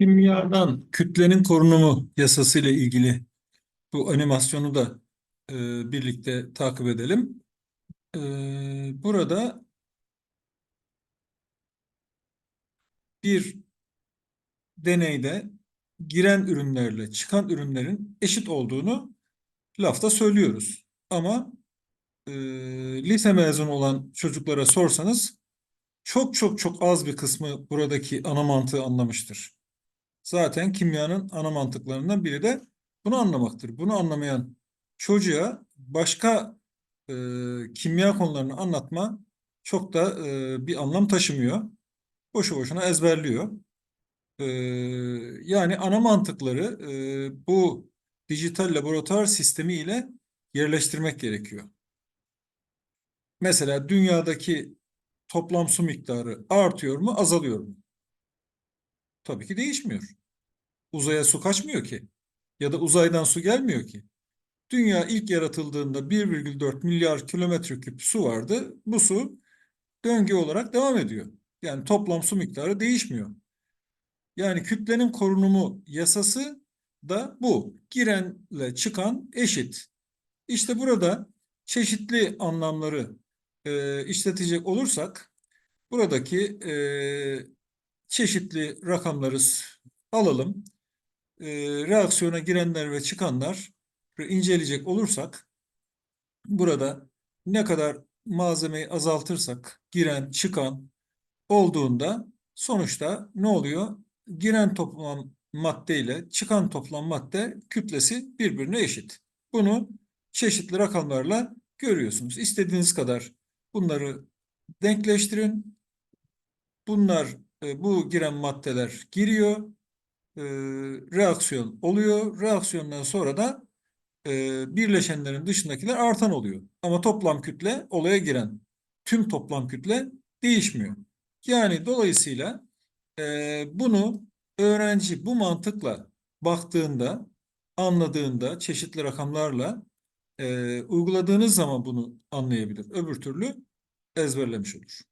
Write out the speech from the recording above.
Kimyadan kütlenin korunumu yasası ile ilgili bu animasyonu da e, birlikte takip edelim. E, burada bir deneyde giren ürünlerle çıkan ürünlerin eşit olduğunu lafta söylüyoruz. Ama e, lise mezunu olan çocuklara sorsanız çok çok çok az bir kısmı buradaki ana mantığı anlamıştır. Zaten kimyanın ana mantıklarından biri de bunu anlamaktır. Bunu anlamayan çocuğa başka e, kimya konularını anlatma çok da e, bir anlam taşımıyor. Boşu boşuna ezberliyor. E, yani ana mantıkları e, bu dijital laboratuvar sistemi ile yerleştirmek gerekiyor. Mesela dünyadaki toplam su miktarı artıyor mu, azalıyor mu? Tabii ki değişmiyor. Uzaya su kaçmıyor ki. Ya da uzaydan su gelmiyor ki. Dünya ilk yaratıldığında 1,4 milyar kilometre küp su vardı. Bu su döngü olarak devam ediyor. Yani toplam su miktarı değişmiyor. Yani kütlenin korunumu yasası da bu. Girenle çıkan eşit. İşte burada çeşitli anlamları e, işletecek olursak buradaki e, çeşitli rakamları alalım. E, reaksiyona girenler ve çıkanlar inceleyecek olursak burada ne kadar malzemeyi azaltırsak giren çıkan olduğunda sonuçta ne oluyor? Giren toplam madde ile çıkan toplam madde kütlesi birbirine eşit. Bunu çeşitli rakamlarla görüyorsunuz. İstediğiniz kadar bunları denkleştirin. Bunlar e, bu giren maddeler giriyor. e, reaksiyon oluyor. Reaksiyondan sonra da e, birleşenlerin dışındakiler artan oluyor. Ama toplam kütle olaya giren tüm toplam kütle değişmiyor. Yani dolayısıyla bunu öğrenci bu mantıkla baktığında, anladığında çeşitli rakamlarla uyguladığınız zaman bunu anlayabilir. Öbür türlü ezberlemiş olur.